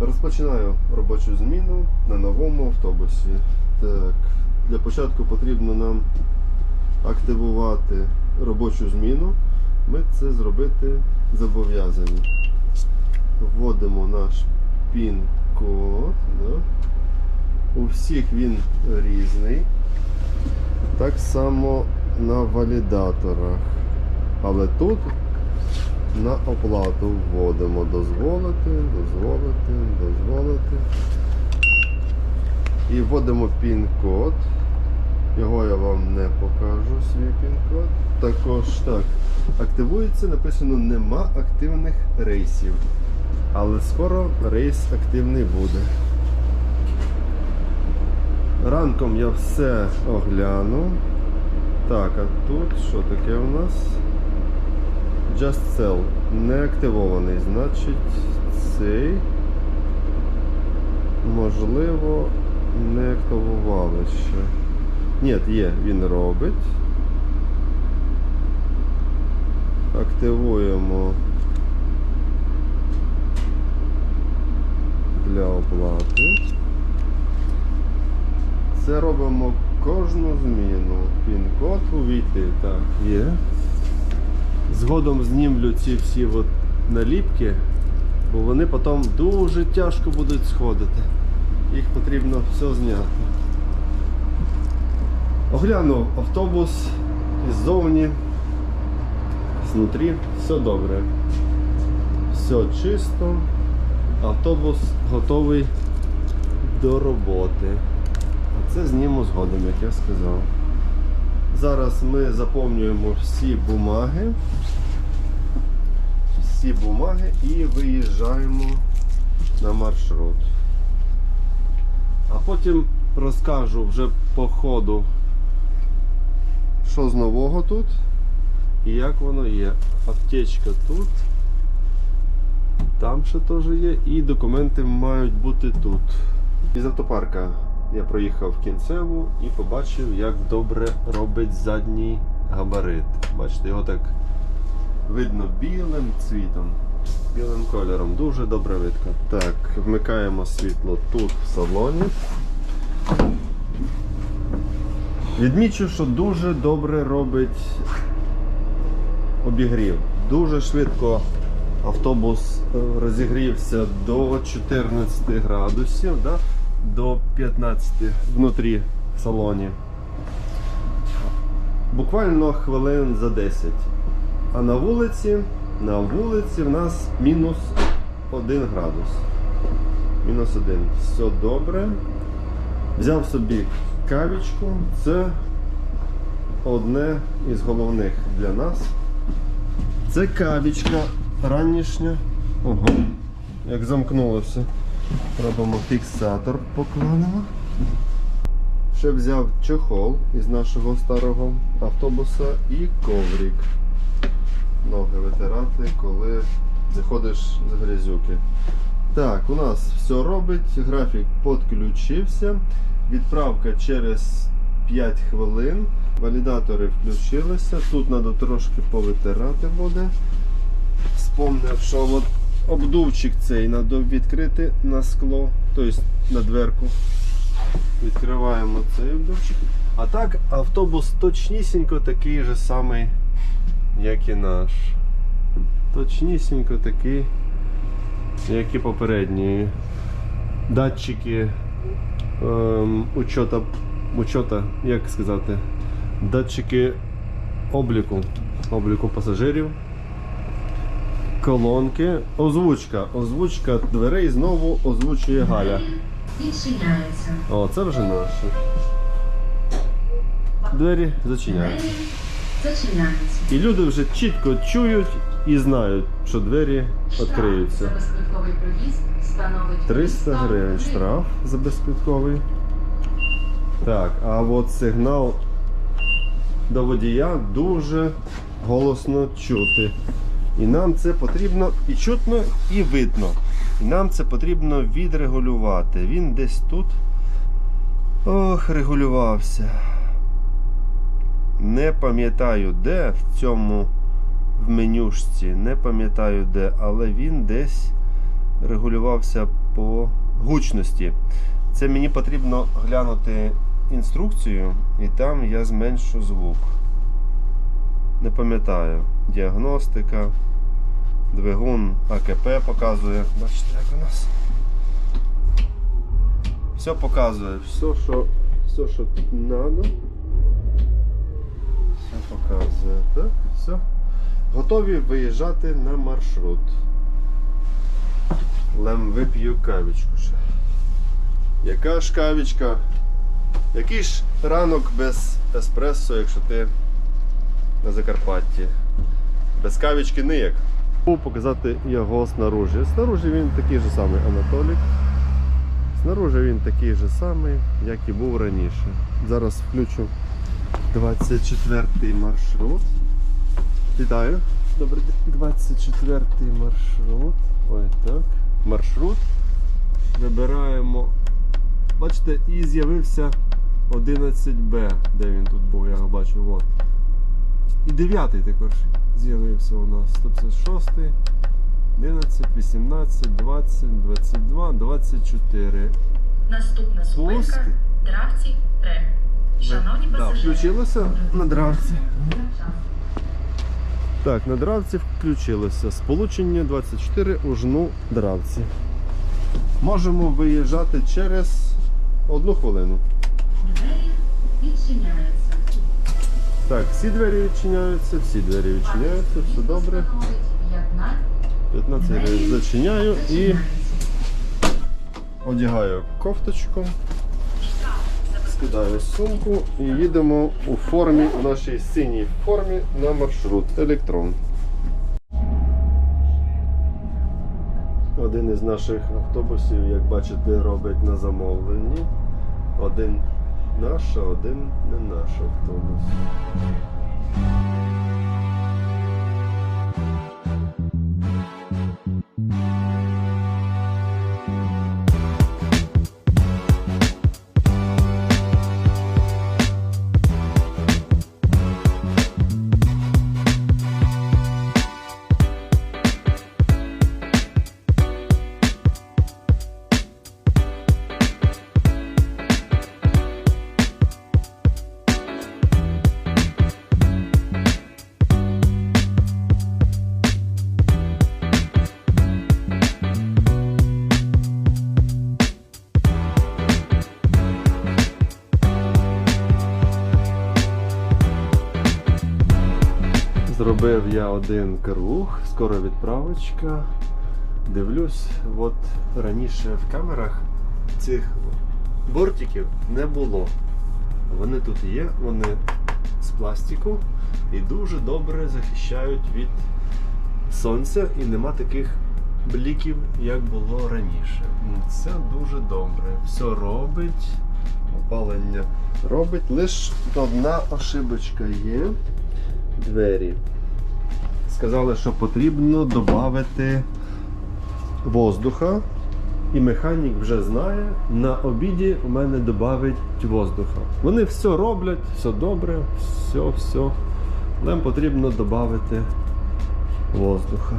Розпочинаю робочу зміну на новому автобусі. Так, для початку потрібно нам активувати робочу зміну. Ми це зробити зобов'язані. Вводимо наш пін-код. Да? У всіх він різний. Так само на валідаторах. Але тут на оплату вводимо дозволити, дозволити, дозволити. І вводимо пін-код. Його я вам не покажу, свій пін-код. Також так. Активується, написано нема активних рейсів. Але скоро рейс активний буде. Ранком я все огляну. Так, а тут що таке у нас? Just Sell не активований, значить цей можливо не активували ще. Ні, є, він робить. Активуємо для оплати. Це робимо кожну зміну. Пін-код увійти. Так, є. Згодом знімлю ці всі от наліпки, бо вони потім дуже тяжко будуть сходити. Їх потрібно все зняти. Оглянув автобус іззовні, знутрі, все добре. Все чисто. Автобус готовий до роботи. А це зніму згодом, як я сказав. Зараз ми заповнюємо всі бумаги. Всі бумаги і виїжджаємо на маршрут. А потім розкажу вже по ходу, що з нового тут і як воно є. Аптечка тут. Там ще теж є, і документи мають бути тут. Із автопарка я проїхав кінцеву і побачив, як добре робить задній габарит. Бачите, його так видно білим цвітом, білим кольором. Дуже добре видно. Так, вмикаємо світло тут в салоні. Відмічу, що дуже добре робить обігрів. Дуже швидко автобус е, розігрівся до 14 градусів, да? До 15 внутрі в салоні. Буквально хвилин за 10. А на вулиці, на вулиці в нас мінус 1 градус. Мінус 1. Все добре. Взяв собі кавічку. Це одне із головних для нас. Це кавічка ранішня. Ого, як замкнулося. Робимо фіксатор, покладемо. Ще взяв чохол із нашого старого автобуса і коврик. Ноги витирати, коли заходиш з грязюки. Так, у нас все робить, графік підключився. Відправка через 5 хвилин. Валідатори включилися. Тут треба трошки повитирати буде. Вспомнив, що от обдувчик цей треба відкрити на скло, тобто на дверку. Відкриваємо цей обдувчик. А так автобус точнісінько такий же самий, як і наш. Точнісінько такий, як і попередній. Датчики ем, учота, учота, як сказати, датчики обліку, обліку пасажирів колонки, озвучка. Озвучка дверей знову озвучує Галя. Відчиняється. О, це вже наше. Двері зачиняються. Зачиняються. І люди вже чітко чують і знають, що двері відкриються. За безквитковий проїзд становить 300 гривень штраф за безквитковий. Так, а от сигнал до водія дуже голосно чути. І нам це потрібно і чутно, і видно. І нам це потрібно відрегулювати. Він десь тут. Ох, регулювався. Не пам'ятаю де в цьому в менюшці, не пам'ятаю де, але він десь регулювався по гучності. Це мені потрібно глянути інструкцію, і там я зменшу звук. Не пам'ятаю. Діагностика, двигун АКП показує. Бачите, як у нас. Все показує, все, що, все, що тут треба. Все показує. Так, все. Готові виїжджати на маршрут. Лем вип'ю кавічку ще. Яка ж кавічка? Який ж ранок без еспресо, якщо ти на Закарпатті? Без кавічки ніяк. Показати його снаружи. Снаружи він такий же самий Анатолік. Снаружи він такий же самий, як і був раніше. Зараз включу 24 маршрут. Вітаю. Добрий день. 24 маршрут. Ой, так. Маршрут. Вибираємо. Бачите, і з'явився 11Б, де він тут був, я його бачу. От. І 9 також з'явився у нас. Тобто 6, 11, 18, 20, 22, 24. Наступна зупинка Дравці 3. Шановні Да, пасажири, включилося на дравці. Так, на дравці включилося. Сполучення 24 у жну дравці. Можемо виїжджати через одну хвилину. Двері відчиняються. Так, всі двері відчиняються, всі двері відчиняються, все добре. 15. 15 зачиняю і одягаю кофточку, скидаю сумку і їдемо у формі, у нашій синій формі на маршрут Електрон. Один із наших автобусів, як бачите, робить на замовленні. Один наш, а один не наш автобус. Зробив я один круг, скоро відправочка. Дивлюсь, от раніше в камерах цих бортиків не було. Вони тут є, вони з пластику і дуже добре захищають від сонця і нема таких бліків, як було раніше. Це дуже добре. Все робить, опалення робить. Лише одна ошибочка є двері. Сказали, що потрібно додати воздуха. І механік вже знає, на обіді у мене додавить воздуха. Вони все роблять, все добре, все, все. Нам потрібно додати воздуха.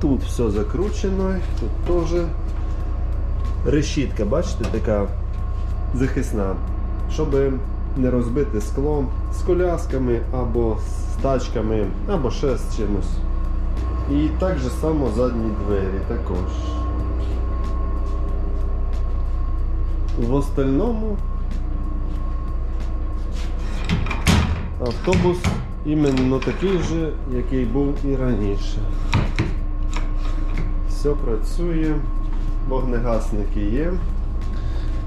Тут все закручено, тут теж решітка, бачите, така захисна, щоб не розбити скло з колясками або з тачками, або ще з чимось. І так же само задні двері також. В остальному автобус іменно такий же, який був і раніше. Все працює, вогнегасники є.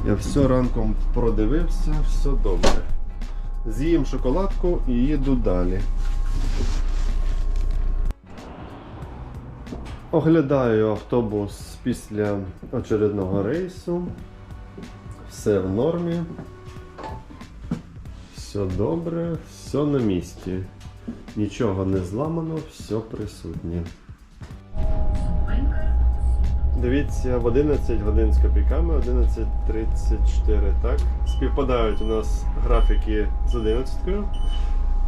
Я все ранком продивився, все добре. З'їм шоколадку і їду далі. Оглядаю автобус після очередного рейсу. Все в нормі. Все добре, все на місці. Нічого не зламано, все присутнє. Дивіться, в 11 годин з копійками, 11.34, так? Співпадають у нас графіки з 11.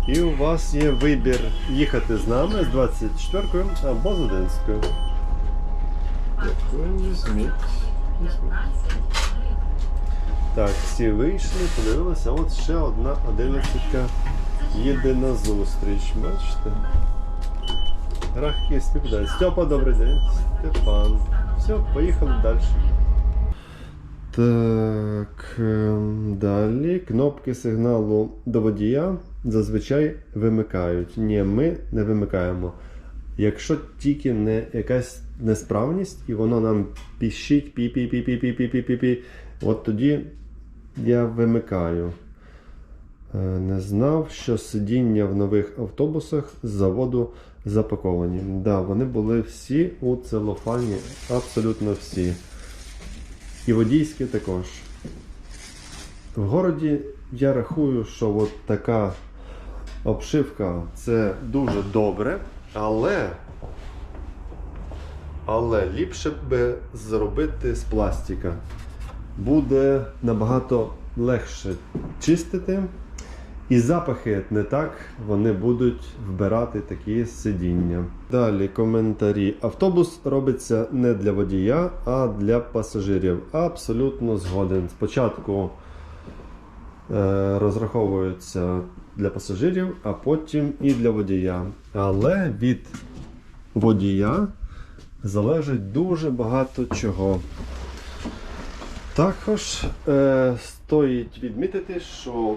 І у вас є вибір їхати з нами з 24 або з 11. Дякую, візьміть. Так, всі вийшли, подивилися, от ще одна одинадцятка їде на зустріч. Бачите? Рахки співпадають. Степа, добрий день. Степан. Все, поїхали далі. Так, ем, далі кнопки сигналу до водія зазвичай вимикають. Ні, ми не вимикаємо. Якщо тільки не якась несправність, і воно нам піщить пі пі пі пі пі пі пі пі пі от тоді я вимикаю. Е, Не знав, що сидіння в нових автобусах з заводу запаковані. Да, вони були всі у целофані, абсолютно всі. І водійські також. В городі я рахую, що от така обшивка це дуже добре, але. Але ліпше би зробити з пластика. Буде набагато легше чистити. І запахи не так вони будуть вбирати такі сидіння. Далі коментарі. Автобус робиться не для водія, а для пасажирів. Абсолютно згоден. Спочатку е, розраховуються для пасажирів, а потім і для водія. Але від водія залежить дуже багато чого. Також е, стоїть відмітити, що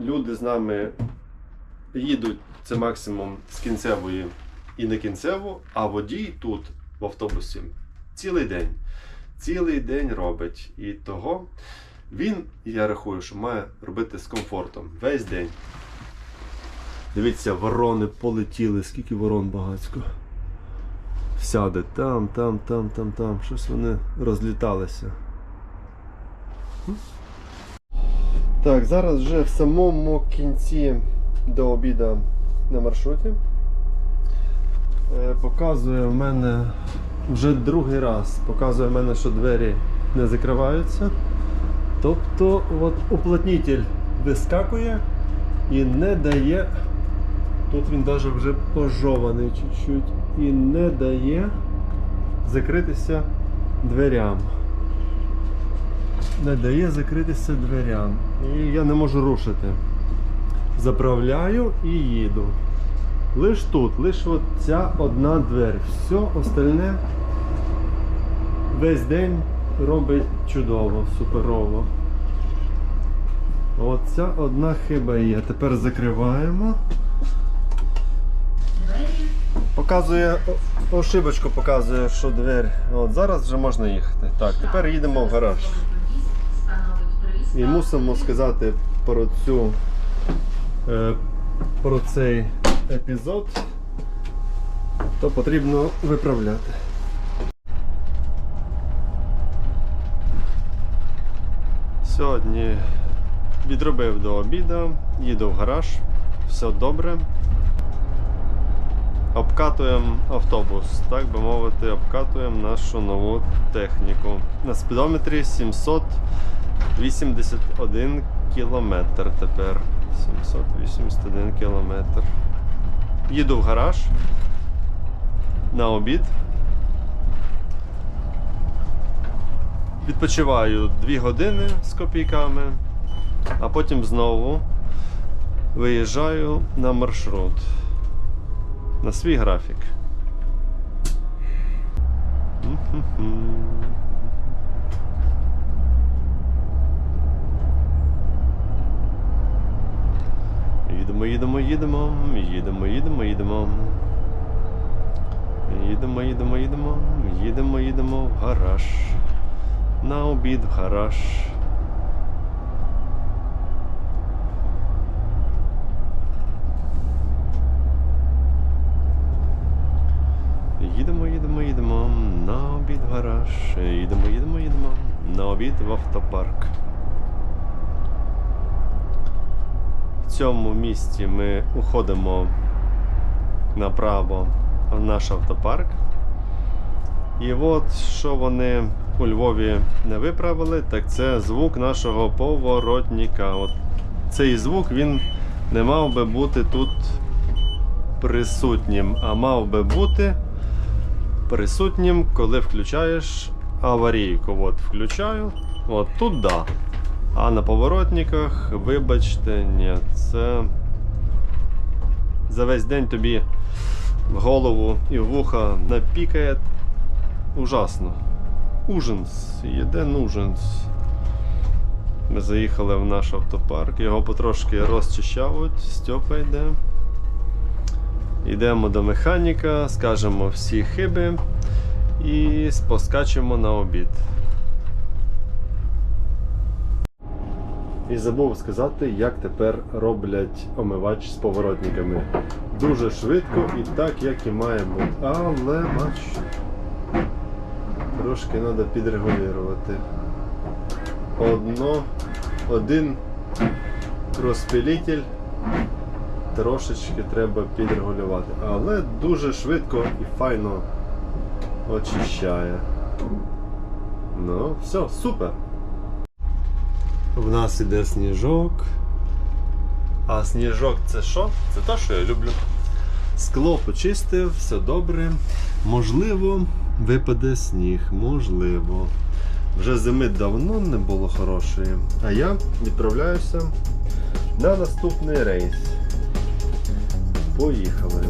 люди з нами їдуть це максимум з кінцевої і не кінцеву, а водій тут в автобусі цілий день. Цілий день робить. І того він, я рахую, що має робити з комфортом весь день. Дивіться, ворони полетіли, скільки ворон багатько. Сяде там, там, там, там, там. Щось вони розліталися. Так, зараз вже в самому кінці до обіду на маршруті. Е, Показує в мене вже другий раз. Показує в мене, що двері не закриваються. Тобто от уплотнитель вискакує і не дає. Тут він навіть вже пожований чуть-чуть і не дає закритися дверям не дає закритися дверям. І я не можу рушити. Заправляю і їду. Лиш тут, лиш ця одна двері. Все остальне весь день робить чудово, суперово. От ця одна хиба є. Тепер закриваємо. Показує ошибочку, показує, що двері. От зараз вже можна їхати. Так, тепер їдемо в гараж. Становить 300 І мусимо сказати про цю е, про цей епізод, то потрібно виправляти. Сьогодні відробив до обіду, їду в гараж, все добре. Обкатуємо автобус, так би мовити, обкатуємо нашу нову техніку. На спідометрі 781 кілометр тепер. 781 кілометр. Їду в гараж на обід. Відпочиваю 2 години з копійками, а потім знову виїжджаю на маршрут на свій графік. Їдемо, їдемо, їдемо, їдемо, їдемо, їдемо. Їдемо, їдемо, їдемо, їдемо, їдемо в гараж. На обід в гараж. Їдемо, їдемо, їдемо на обід в гараж. Їдемо, їдемо, їдемо на обід в автопарк. В цьому місці ми уходимо направо в наш автопарк. І от що вони у Львові не виправили, так це звук нашого поворотника. От цей звук він не мав би бути тут присутнім, а мав би бути присутнім, коли включаєш аварійку. От включаю, от тут да. А на поворотниках, вибачте, ні, це за весь день тобі в голову і в вуха напікає ужасно. Ужинс, єден ужинс. Ми заїхали в наш автопарк, його потрошки розчищають, Стьопа йде. Йдемо до механіка, скажемо всі хиби і поскачемо на обід. І забув сказати, як тепер роблять омивач з поворотниками. Дуже швидко і так, як і має бути. Але бач, трошки треба підрегулювати. Одно, один розпилитель трошечки треба підрегулювати. Але дуже швидко і файно очищає. Ну, все, супер. В нас іде сніжок. А сніжок це що? Це те, що я люблю. Скло почистив, все добре. Можливо, випаде сніг, можливо. Вже зими давно не було хорошої. А я відправляюся на наступний рейс. Поїхали.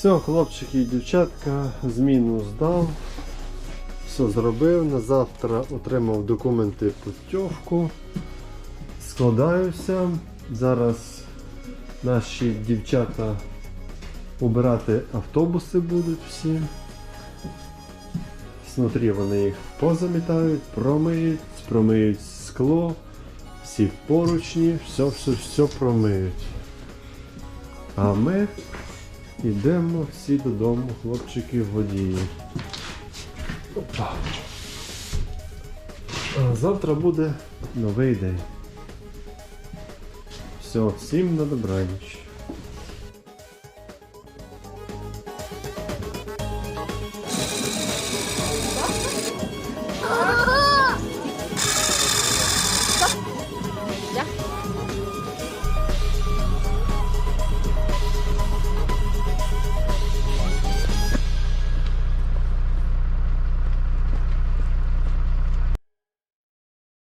Все, хлопчики і дівчатка, зміну здав. Все зробив. На завтра отримав документи путівку. Складаюся. Зараз наші дівчата убирати автобуси будуть всі. Смотрі вони їх позамітають, промиють, промиють скло, всі поручні, все, все, все промиють. А ми Ідемо всі додому, хлопчики водії. Опа. Завтра буде новий день. Все, всім на добраніч.